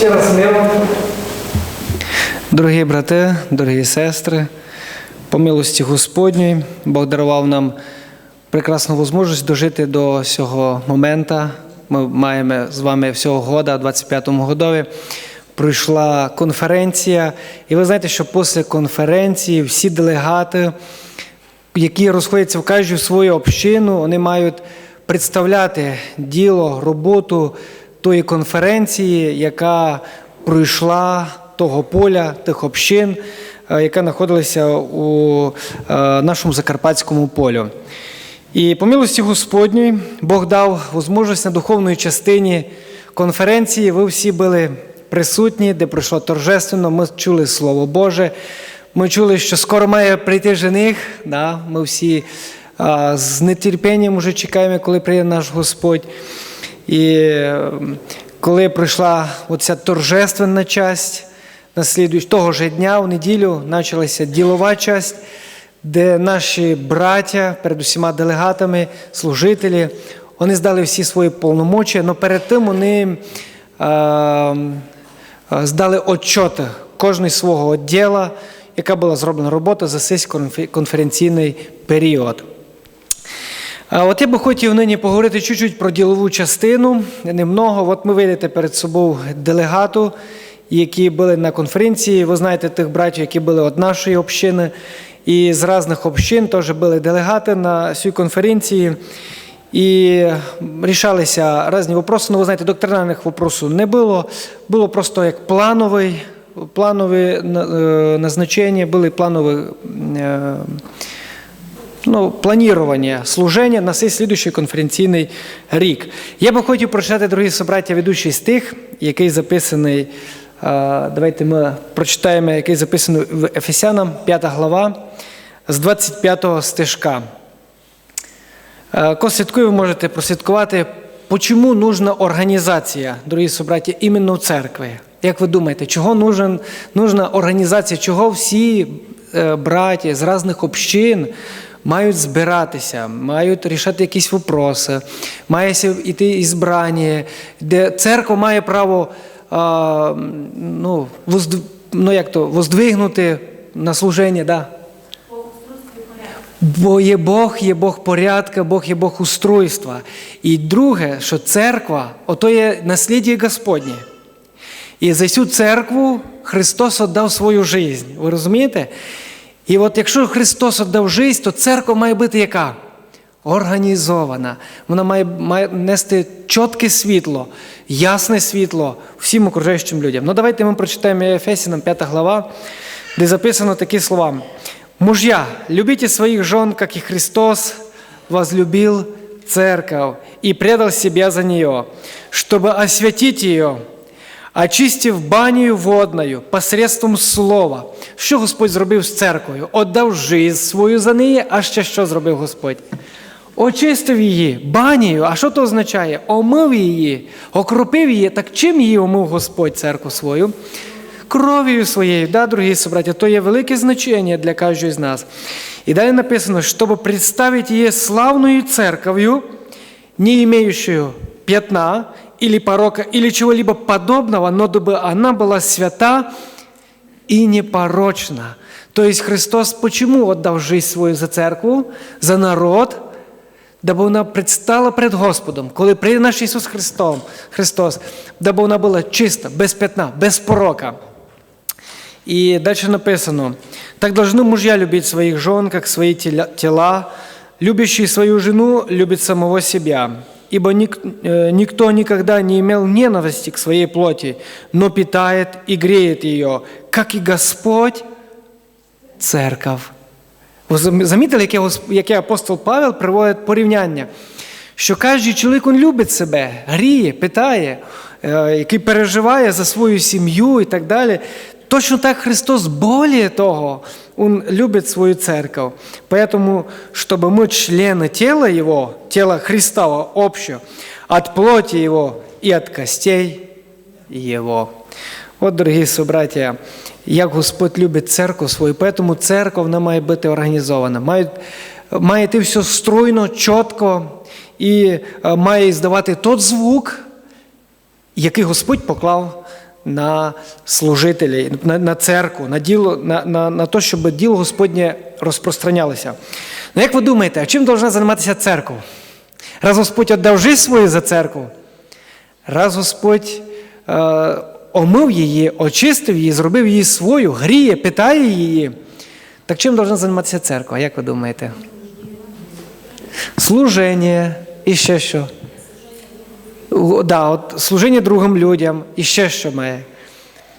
Ще раз мило. Дорогі брати, дорогі сестри, по милості Господньої, Бог дарував нам прекрасну можливість дожити до цього моменту. Ми маємо з вами всього года, в 25-му годові. Пройшла конференція, і ви знаєте, що після конференції всі делегати, які розходяться в кожну свою общину, вони мають представляти діло, роботу тої конференції, яка пройшла того поля, тих общин, е, яка знаходилася у е, нашому закарпатському полю. І по милості Господньої Бог дав можливість на духовної частині конференції. Ви всі були присутні, де пройшло торжественно. Ми чули Слово Боже. Ми чули, що скоро має прийти жених. Да? Ми всі а, з нетерпінням вже чекаємо, коли прийде наш Господь. І е, коли прийшла оця торжественна часть, наслідуючи того ж дня, в неділю, почалася ділова часть, де наші браття перед усіма делегатами, служителі, вони здали всі свої повномочі, але перед тим вони а, а, здали отчоти кожний свого відділу, яка була зроблена робота за цей конфе- конференційний період. От я би хотів нині поговорити чуть-чуть про ділову частину, немного. От ми видите перед собою делегату, які були на конференції. Ви знаєте тих братів, які були від нашої общини, і з різних общин теж були делегати на цій конференції. І рішалися різні вопроси. Ну, ви знаєте, доктринальних вопросів не було. Було просто як плановий, планові е, назначення, були планові. Ну, планування служення на цей слідуючий конференційний рік. Я би хотів прочитати, дорогі собраття, ведучий стих, який записаний. Давайте ми прочитаємо, який записаний в Ефесянам, 5 глава, з 25 стежка. Хто ви можете прослідкувати, чому нужна організація, дорогі собраті, іменно в церкві. Як ви думаєте, чого нужен, нужна організація, чого всі е, браті з різних общин мають збиратися, мають рішати якісь вопроси, має йти і збрання, де церква має право а, ну, воздв... ну, як то, воздвигнути на служення. Да? Бо є Бог, є Бог порядка, Бог є Бог устройства. І друге, що церква, ото є насліддя Господнє. І за цю церкву Христос віддав свою життя. Ви розумієте? І от якщо Христос віддав життя, то церква має бути яка? Організована. Вона має, має нести чітке світло, ясне світло всім окружаючим людям. Ну давайте ми прочитаємо Ефесянам 5 глава, де записано такі слова. Мужья, любите своих жен, как и Христос возлюбил церковь и предал себя за нее, чтобы освятить ее, очистив банію водною посредством слова. Що Господь зробив з церквою? Отдав жизнь свою за неї, а ще що зробив Господь? Очистив її банію. А що то означає? Омив її, окропив її. Так чим її омив Господь церкву свою? Кров'ю своєю, да, дорогі собраті, то є велике значення для кожного з нас. І далі написано, щоб представити її славною церков'ю, не имеющую пятна или порока, или чего-либо подобного, но дабы она была свята и непорочна. То есть Христос почему отдав жизнь свою за церкву, за народ, даби вона предстала перед Господом, коли прийде наш Ісус Христом, Христос, даби вона була чиста, без пятна, без порока. И дальше написано, так должны мужья любить своих жен, как свои теля- тела. Любящий свою жену любит самого себя. Ибо ник- э, никто никогда не имел ненависти к своей плоти, но питает и греет ее, как и Господь церков. Ви зам- замітили, яке, яке апостол Павел приводить порівняння? Що кожен чоловік він любить себе, гріє, питає, який переживає за свою сім'ю і так далі. Точно так Христос более того, Он любит свою церковь. Поэтому, чтобы мы члены тела Его, тела Христова общего, от плоти Его и от костей Его. От, дорогі собраття, як Господь любить церкву свою, поэтому церква вона має бути організована. Має, має йти все стройно, чітко і е, має здавати той звук, який Господь поклав на служителей, на, на церкву, на, діло, на, на, на те, щоб діло Господнє розпространялося. Ну, як ви думаєте, а чим повинна займатися церква? Раз Господь віддав жизнь свою за церкву, раз Господь е, омив її, очистив її, зробив її свою, гріє, питає її, так чим повинна займатися церква? Як ви думаєте? Служення і ще що? Да, от служення другим людям і ще що має.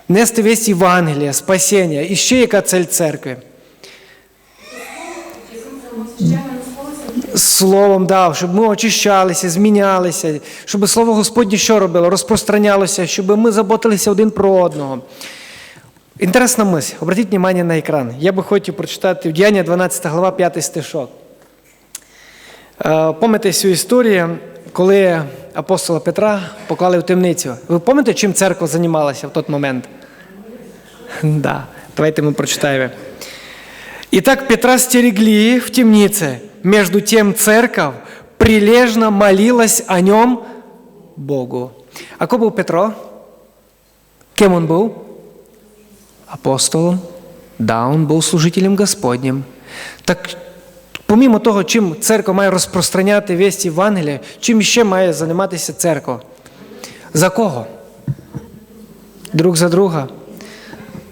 Нести весь Євангелія, спасіння, і ще яка цель церкви. Словом дав, щоб ми очищалися, змінялися, щоб слово Господнє що робило? Розпространялося, щоб ми заботилися один про одного. Інтересна мисль. Обратіть увагу на екран. Я би хотів прочитати Діяння 12 глава, 5 стишок. Е, Пам'ятаєте цю історію, коли апостола Петра поклали в темницю. Ви пам'ятаєте, чим церква займалася в той момент? Да. Давайте мы прочитаем. Итак, Петра стерегли в темнице. Между тем церковь прилежно молилась о нем Богу. А кто был Петро? Кем он был? Апостолом. Да, он був служителем Господнім. Так, помимо того, чим церква має розпространяти вість Євангелія, чим ще має займатися церква? За кого? Друг за друга.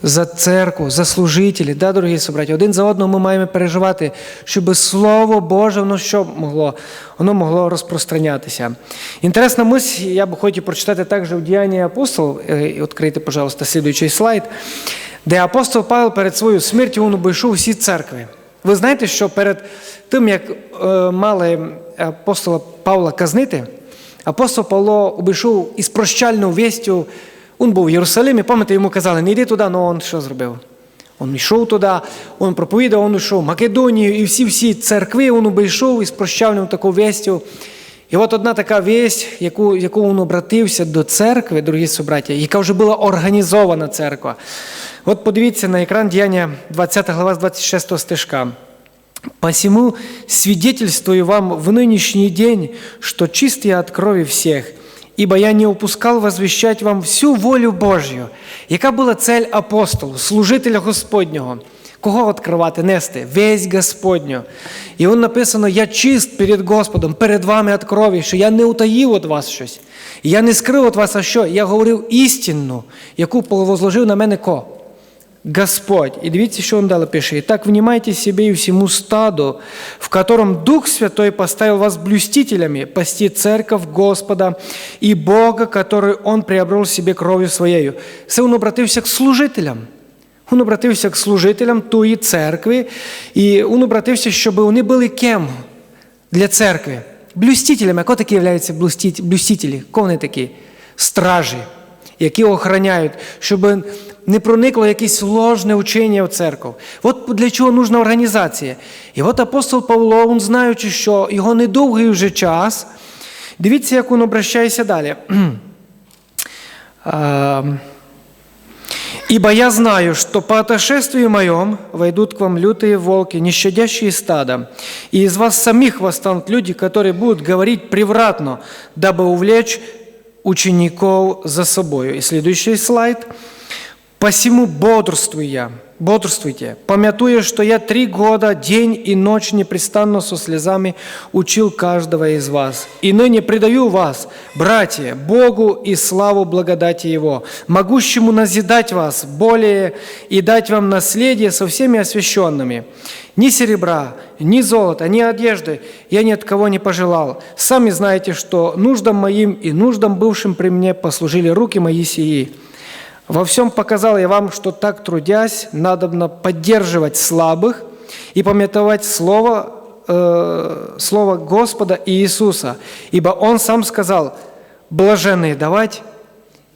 За церкву, за служителі, да, дорогі собраті, один за одного ми маємо переживати, щоб Слово Боже, воно що могло, воно могло розпространятися. Інтересна мисль, я б хотів прочитати також в Діянні апостолів, Е, відкрийте, пожалуйста, слідуючий слайд, де апостол Павел перед своєю смертю він обійшов всі церкви. Ви знаєте, що перед тим, як е, мали апостола Павла казнити, апостол Павло обійшов із прощальною вістю він був в Єрусалимі, пам'ятаєте, йому казали, не йди туди, але він що зробив? Він йшов туди, він проповідав, він йшов в Македонію, і всі-всі церкви він обійшов із прощальною таку вістю. І от одна така вість, яку, яку він обратився до церкви, дорогі собраті, яка вже була організована церква. От подивіться на екран діяння 20 глава з 26 стежка. «Посему свидетельствую вам в нынешний день, что чист я от крови всех, ибо я не упускал возвещать вам всю волю Божью». Яка була цель апостолу, служителя Господнього? Кого відкривати, нести? Весь Господню. І він написано: Я чист перед Господом, перед вами від крові, що я не утаїв від вас щось. Я не скрив від вас, а що? Я говорив істинну, яку возложив на мене ко? Господь. И дивіться, що он далі пише. «Итак, внимайте себе и всему стаду, в котором Дух Святой поставил вас блюстителями, пасти церковь Господа и Бога, который Он приобрел себе кров'ю своєю». Це він обратився к служителям. Він обратився к служителям тої церкви, і він обратився, щоб вони були кем для церкви? Блюстителями. А хто такі являються блюстителі? Кого вони такі? Стражі, які охороняють, щоб не проникло якесь ложне учення в церкву. От для чого нужна організація. І от апостол Павло, він знаючи, що його недовгий вже час, дивіться, як він обращається далі. «Ибо я знаю, что по отошествию моем войдут к вам лютые волки, нещадящие стада, и из вас самих восстанут люди, которые будут говорить превратно, дабы увлечь учеников за собою». И следующий слайд – Посему бодрствуй я, бодрствуйте, помятуя, что я три года, день и ночь непрестанно со слезами учил каждого из вас. И ныне предаю вас, братья, Богу и славу благодати Его, могущему назидать вас более и дать вам наследие со всеми освященными. Ни серебра, ни золота, ни одежды я ни от кого не пожелал. Сами знаете, что нуждам моим и нуждам бывшим при мне послужили руки мои сии. Во всем показал я вам, что так трудясь, надобно поддерживать слабых и пометовать слово, э, слово Господа Иисуса, ибо Он сам сказал, блаженные давать,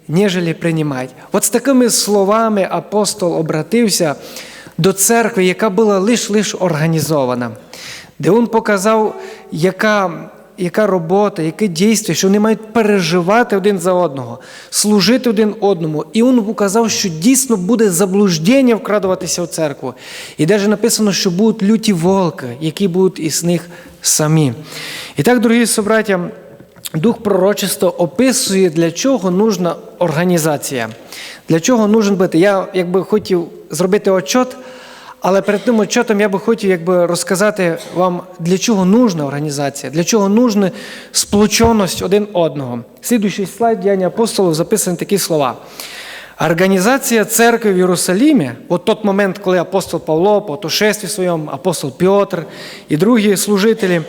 нежели принимать. От з такими словами апостол обратився до церкви, яка була лиш-лиш організована, де він показав, яка яка робота, яке дійство, що вони мають переживати один за одного, служити один одному. І він показав, що дійсно буде заблуждення вкрадуватися в церкву. І навіть написано, що будуть люті волки, які будуть із них самі. І так, дорогі собраття, Дух пророчества описує, для чого нужна організація, для чого нужен бути. Я якби хотів зробити отчот, але перед тим отчотом я би хотів якби, розказати вам, для чого нужна організація, для чого нужна сплоченість один одного. Слідуючий слайд Діяння апостолів записані такі слова. Організація церкви в Єрусалімі, от тот момент, коли апостол Павло по отошестві своєму, апостол Петр і другі служителі,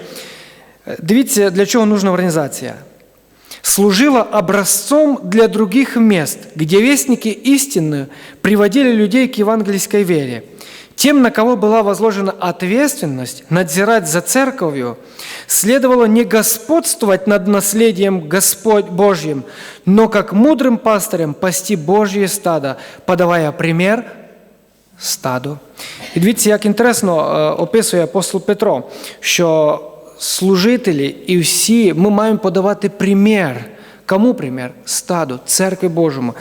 дивіться, для чого нужна організація. Служила образцом для других мест, где вестники истины приводили людей к евангельской вере. Тем, на кого была возложена ответственность надзирать за церковью, следовало не господствовать над наследием Господь Божьим, но как мудрым пастырям пасти Божье стадо, подавая пример стаду. І дивіться, як інтересно е, описує апостол Петро, що служителі і всі ми маємо подавати примір. Кому примір? Стаду, церкві Божому.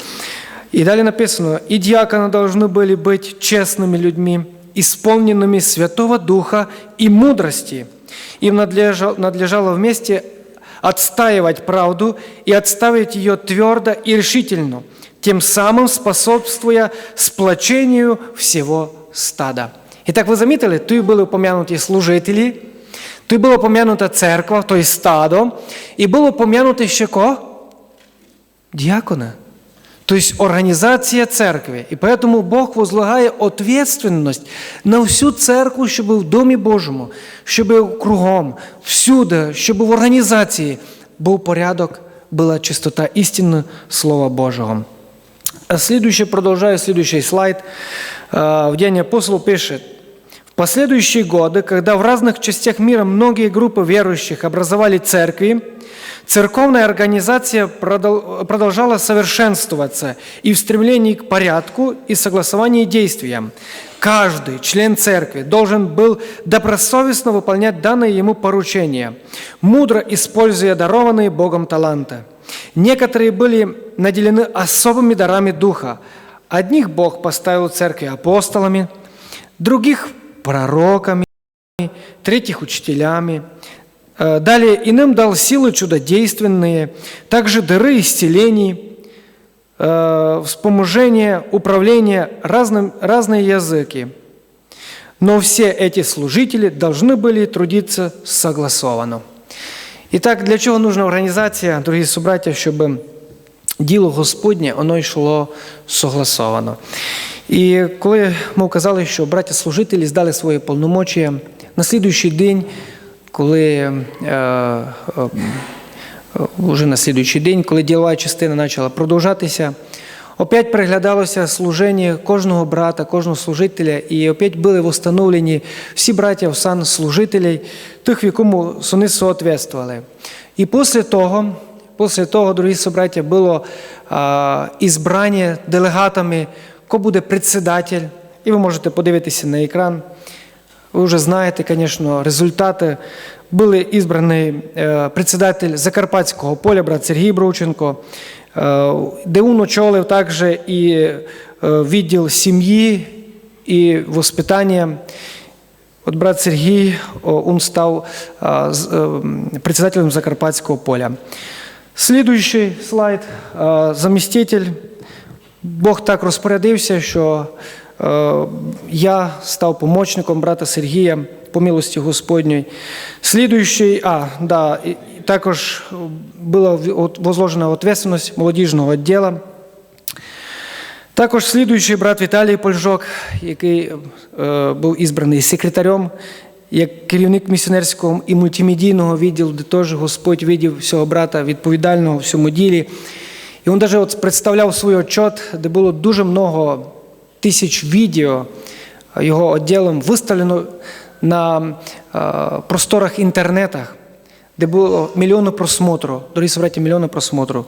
И далее написано, «И диаконы должны были быть честными людьми, исполненными Святого Духа и мудрости. Им надлежало, надлежало вместе отстаивать правду и отставить ее твердо и решительно, тем самым способствуя сплочению всего стада». Итак, вы заметили, тут были упомянуты служители, тут была упомянута церковь, то есть стадо, и было упомянуто еще кого? Дьякона. То есть организация церкви. И поэтому Бог возлагає ответственность на всю церкву, щоб в Домі Божому, щоб кругом, всюди, щоб в організації був порядок, була чистота істини Слова Божого. А следующее, продолжая следующий слайд, э, в Деянии апостолов пишет, в последующие годы, когда в разных частях мира многие группы верующих образовали церкви, церковная организация продол- продолжала совершенствоваться и в стремлении к порядку и согласованию действиям. Каждый член церкви должен был добросовестно выполнять данные ему поручения, мудро используя дарованные Богом таланты. Некоторые были наделены особыми дарами Духа. Одних Бог поставил церкви апостолами, других – пророками, третьих – учителями. Э, Далее иным дал силы чудодейственные, также дыры исцелений, э, вспоможение, управление, разным, разные языки. Но все эти служители должны были трудиться согласованно. Итак, для чого нужна організація, дорогі собраття, щоб діло Господнє воно йшло согласовано. І коли ми вказали, що браття-служителі здали свої повномочія, на слідуючий день, коли е, е, уже на слідуючий день, коли ділова частина почала продовжатися, опять приглядалося служення кожного брата, кожного служителя, і опять були встановлені всі браття в сан служителей, тих, в якому вони соответствували. І після того, після того, дорогі собраття, було а, ізбрання делегатами, хто буде председатель, і ви можете подивитися на екран. Ви вже знаєте, звісно, результати. Були ізбраний е, председатель Закарпатського поля, брат Сергій Бровченко, е, де він очолив також і е, відділ сім'ї і воспитання. От брат Сергій, о, він став председателем Закарпатського поля. Слідуючий слайд. Заміститель. Бог так розпорядився, що я став помічником брата Сергія по милості Господньої. Слідуючий, а, да, також була возложена відповідальність молодіжного відділу. Також слідуючий брат Віталій Польжок, який е, був ізбраний секретарем, як керівник місіонерського і мультимедійного відділу, де теж Господь видів всього брата відповідального в цьому ділі. І він навіть представляв свій отчет, де було дуже много тисяч відео його відділом виставлено на е, просторах інтернетах, де було мільйони просмотру, дорогі собраті, мільйони просмотру.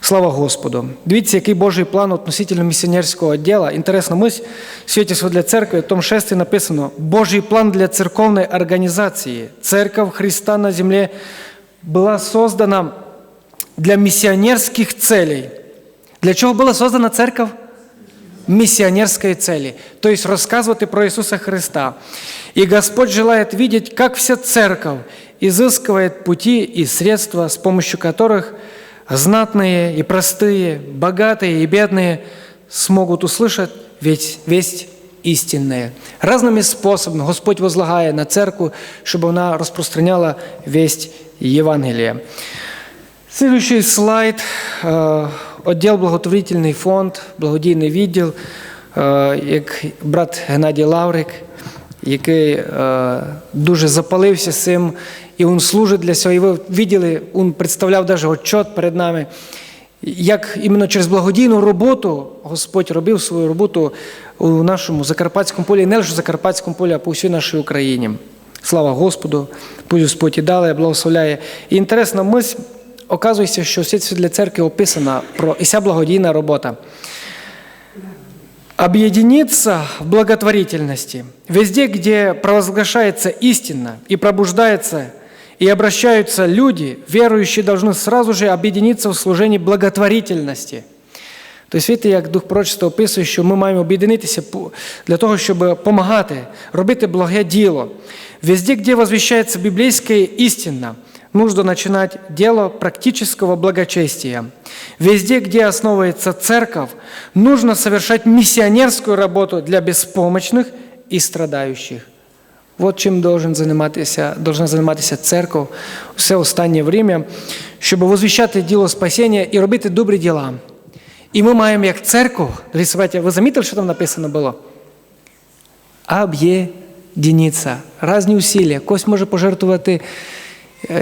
Слава Господу. Дивіться, який Божий план относительно місіонерського відділу. Інтересно, ми святіство для церкви, в тому шесті написано Божий план для церковної організації. Церковь Христа на землі була создана для миссионерских целей. Для чего была создана церковь? миссионерской цели, то есть рассказывать про Иисуса Христа. И Господь желает видеть, как вся церковь изыскивает пути и средства, с помощью которых знатные и простые, богатые и бедные смогут услышать ведь весть істинне. Разними способами Господь возлагає на церкву, щоб вона розпространяла весть Євангелія. Следующий слайд. Отділ благотворительний фонд, благодійний відділ, е, як брат Геннадій Лаврик, який е, дуже запалився цим, і він служить для цього. І ви виділи, він представляв навіть отчет перед нами. Як іменно через благодійну роботу Господь робив свою роботу у нашому Закарпатському полі, не лише в Закарпатському полі, а по всій нашій Україні. Слава Господу, пусть Господь і далі благословляє. І інтересна мисль, оказується, що все для церкви описана про і ця благодійна робота. Объединиться в благотворительности. Везде, где провозглашается истина и пробуждается и обращаются люди, верующие должны сразу же об'єднатися в служенні благотворительності. Тобто, видите, як дух пророчества описує, що ми маємо об'єднатися для того, щоб допомагати, робити благе діло. Везде, где возвещается библейская истина, нужно начинать дело практического благочестия. Везде, где основывается церковь, нужно совершать миссионерскую работу для беспомощных и страдающих. От чим должен займатися, должна займатися церква все останнє время, щоб возвіщати діло спасіння і робити добрі діла. І ми маємо як церкву, ви замітили, що там написано було? Об'єдніться. Разні усилля. Когось може пожертвувати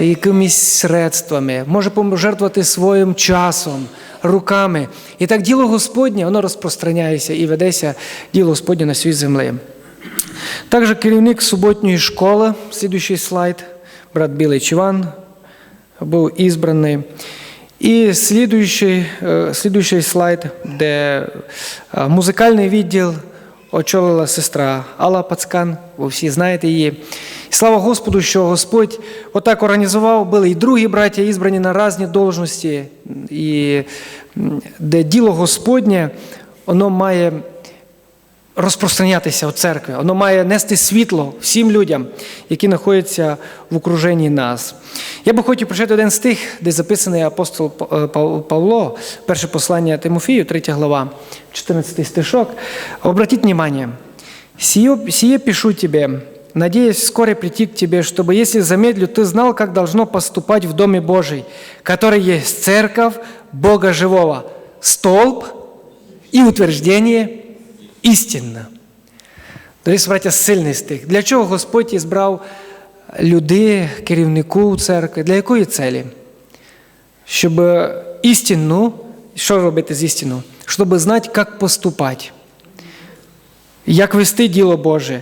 якимись средствами, може пожертвувати своїм часом, руками. І так діло Господнє, воно розпространяється і ведеться діло Господнє на свій землі. Также керівник суботньої школи, слідуючий слайд, брат Білий Чиван, був ізбраний. І слідуючий, е, слідуючий слайд, де е, музикальний відділ очолила сестра Алла Пацкан, ви всі знаєте її. Слава Господу, що Господь отак організував, були і другі браття, ізбрані на різні должності, і де діло Господнє, воно має розпространятися у церкві, воно має нести світло всім людям, які знаходяться в окруженні нас. Я би хотів прочитати один стих, де записаний апостол е, Павло, перше послання Тимофію, 3 глава, 14 стишок. Обратіть внимание, «Сие, сие пишу тебе, надеясь вскоре прийти к тебе, чтобы, если замедлю, ты знал, как должно поступать в Доме Божий, который есть церковь Бога Живого, столб и утверждение істинна. Дорогі браття, сильний стих. Для чого Господь ізбрав людей, керівнику церкви? Для якої целі? Щоб істину, що робити з істину? Щоб знати, як поступати, як вести діло Боже,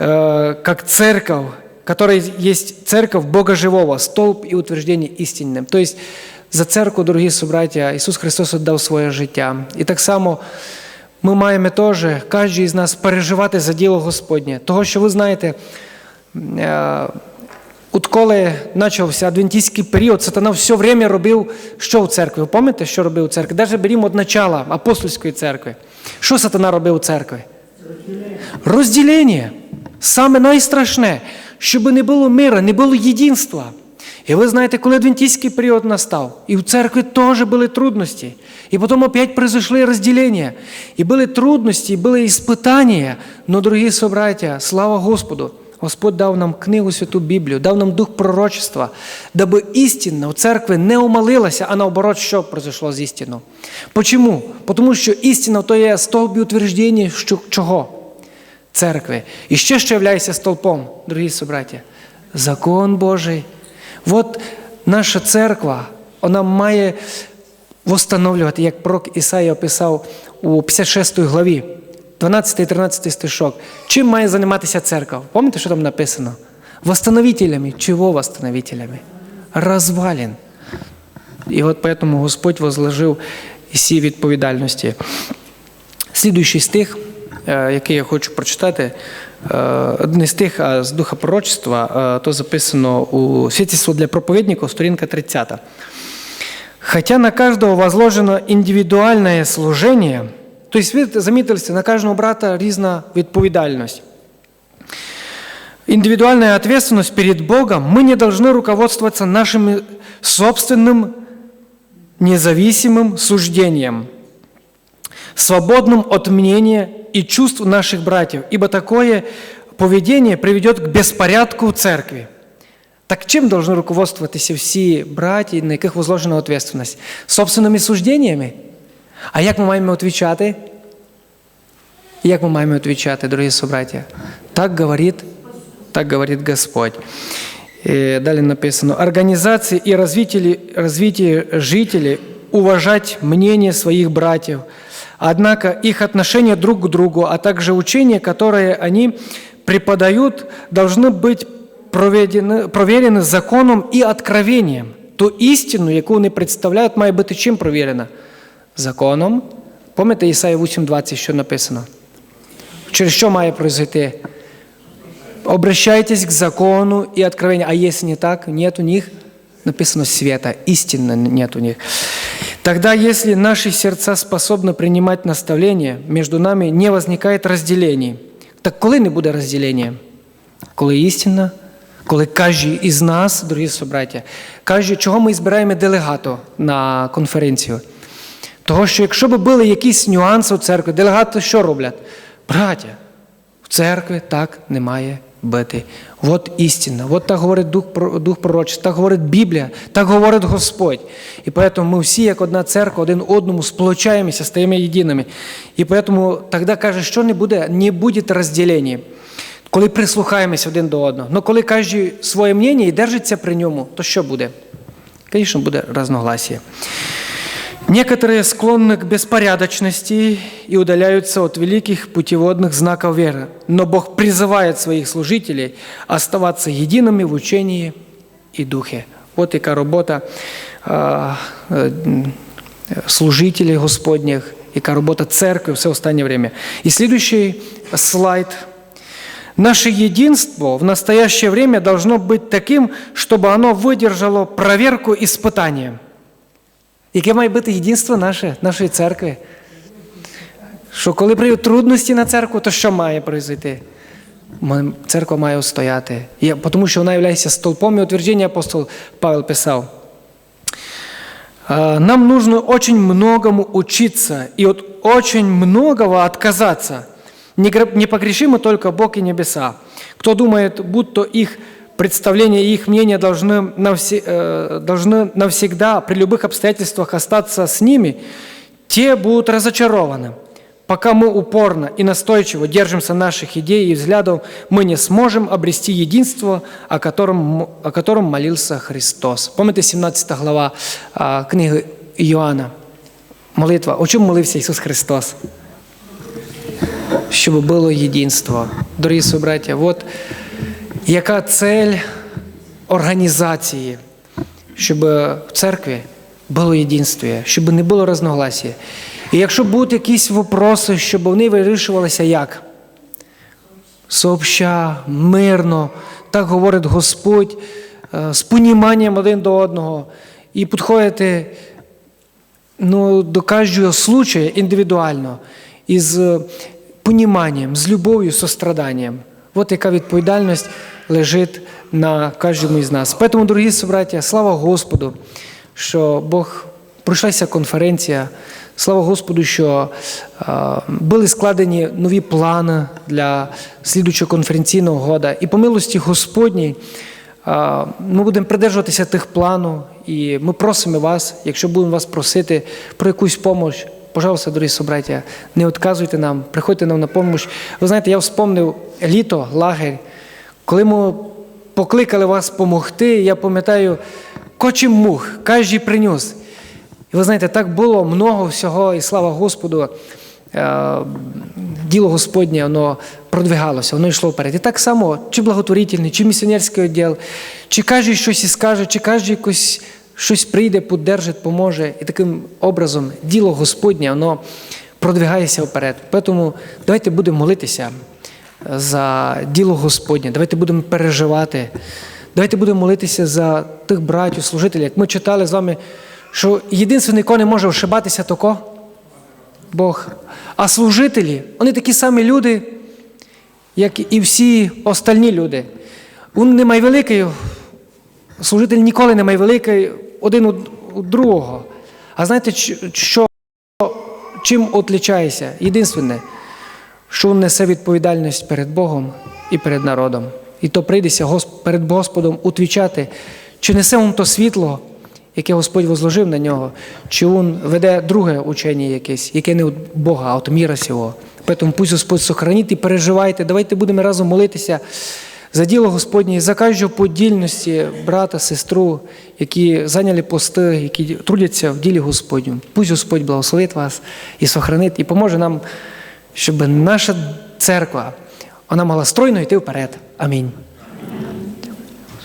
Як церковь, которая есть церковь Бога живого, столб і утверждение істинним. Тобто за церкву, дорогі собраття, Ісус Христос віддав своє життя. І так само ми маємо теж, кожен із нас переживати за діло Господнє. Того, що ви знаєте, е, Отколи почався адвентистський період, сатана все время робив, що в церкві. Ви пам'ятаєте, що робив у церкві? Навіть берімо від начала апостольської церкви. Що сатана робив у церкві? Розділення. Саме найстрашне, щоб не було мира, не було єдинства. І ви знаєте, коли адвентистський період настав, і в церкві теж були трудності. И потом опять произошли разделения. И были трудности, и были испытания. Но, дорогие собратья, слава Господу, Господь дав нам книгу Святу Біблію, дав нам дух пророчества, даби істина у церкві не умалилася, а наоборот, що произошло з істиною. Почому? Тому що істина то є стовбі утвердження чого? Церкви. І ще що являється столпом, дорогі собраті? Закон Божий. От наша церква, вона має восстановлювати, як пророк Ісаїя описав у 56 главі, 12 13 стишок. Чим має займатися церква? Пам'ятаєте, що там написано? Восстановителями. Чого восстановителями? Розвалін. І от поэтому Господь возложив всі відповідальності. Слідуючий стих, який я хочу прочитати, е, не стих, а з духа пророчества, е, то записано у свідчество для проповідника, сторінка 30. Хотя на каждого возложено индивидуальное служение, Тобто, ви замітили, на кожного брата різна відповідальність. Индивидуальная ответственность перед Богом, мы не должны руководствоваться нашим собственным независимым суждением, свободным от мнения и чувств наших братьев, ибо такое поведение приведет к беспорядку церкви. Так чим должны руководствуватися всі браті, на яких возложена відповідальність? Собственними сужденнями? А як ми маємо відповідати? Як ми маємо відповідати, дорогі собраття? Так говорить, так говорит Господь. И далее написано, организации и развитие, развитие жителей уважать мнение своих братьев, однако их отношения друг к другу, а также учения, которые они преподают, должны быть проведены, проверены законом и откровением. Ту істину, яку вони представляють, має бути чим провірена? Законом. Пам'ятаєте Ісаї 8.20, що написано? Через що має произойти? Обращайтесь к закону и откровению. А если не так, нет у них, написано света, истинно нет у них. Тогда, если наши сердца способны принимать наставления, между нами не возникает разделений. Так коли не буде розділення? Коли істина, коли кожен із нас, дорогі собраття, каже, чого ми збираємо делегату на конференцію? Того, що якщо б були якісь нюанси у церкві, делегати що роблять? Браття, в церкві так не бути. От істина, от так говорить Дух, Дух Пророчий, так говорить Біблія, так говорить Господь. І тому ми всі, як одна церква, один одному сполучаємося, стаємо єдиними. І тому тоді каже, що не буде, не буде розділення. Коли прислухаємося один до одного. Ну коли каже своє мнення і держиться при ньому, то що буде? Звісно, буде разногласие. Некоторые склонны к беспорядочности и удаляются от великих путеводных знаков веры. Но Бог призывает своих служителей оставаться едиными в учении и духе. Вот яка робота а, е, служителей Господних, яка робота церкви все останнє время. И следующий слайд. Наше единство в настоящее время должно быть таким, чтобы оно выдержало проверку испытания. Яке має бути єдинство наше, нашої церкви? Що коли прийдуть трудності на церкву, то що має произойти? Ма- Церква має устояти. І- Тому що вона є столпом і утвердження апостол Павел писав. «А, Нам нужно очень многому учиться и от очень многого отказаться. Не гре- Непогрешимы только Бог и небеса. Кто думает, будто их представления и их мнения должны, навсе- э, должны навсегда при любых обстоятельствах остаться с ними, те будут разочарованы. Пока мы упорно и настойчиво держимся наших идей и взглядов, мы не сможем обрести единство, о котором, о котором молился Христос. Помните 17 глава а, книги Іоанна? Молитва. О чому молився Ісус Христос? Щоб було єдинство. Дорогі собраття, от яка цель організації, щоб в церкві було єдинство, щоб не було разногласія. І якщо будуть якісь вопроси, щоб вони вирішувалися як? Сообща, мирно, так говорить Господь, е, з поніманням один до одного. І підходити ну, до кожного случая індивідуально, із е, поніманням, з любов'ю, состраданням. От яка відповідальність лежить на кожному із нас. Тому, дорогі собраття, слава Господу, що Бог пройшлася конференція. Слава Господу, що е, були складені нові плани для слідучого конференційного года. І по милості Господній е, ми будемо придержуватися тих планів, і ми просимо вас, якщо будемо вас просити про якусь допомогу, пожалуйста, дорогі собраття, не відказуйте нам, приходьте нам на допомогу. Ви знаєте, я вспомнив літо, лагерь, коли ми покликали вас допомогти, я пам'ятаю, кочим мух, кожен приніс. І ви знаєте, так було много всього, і слава Господу, е, діло Господнє воно продвигалося, воно йшло вперед. І так само, чи благотворительний, чи місіонерський відділ, чи кожен щось і скаже, чи кожен якось щось прийде, поддержить, поможе. І таким образом діло Господнє, воно продвигається вперед. Тому давайте будемо молитися за діло Господнє, давайте будемо переживати. Давайте будемо молитися за тих братів, служителів. Як ми читали з вами, що єдиний, кого не може ошибатися, то? Бог. А служителі, вони такі самі люди, як і всі остальні люди. Він не має служитель ніколи не має великий один у- другого. А знаєте, що, чим отличається? Єдине, що він несе відповідальність перед Богом і перед народом. І то прийдеться перед Господом утвічати, чи несе він то світло, яке Господь возложив на нього, чи він веде друге учення якесь, яке не від Бога, а від міра сього. Тому пусть Господь сохранить і переживайте. Давайте будемо разом молитися за діло Господнє, за кожну подільності брата, сестру, які зайняли пости, які трудяться в ділі Господню. Пусть Господь благословить вас і сохранить, і поможе нам, щоб наша церква вона могла стройно йти вперед. Амінь.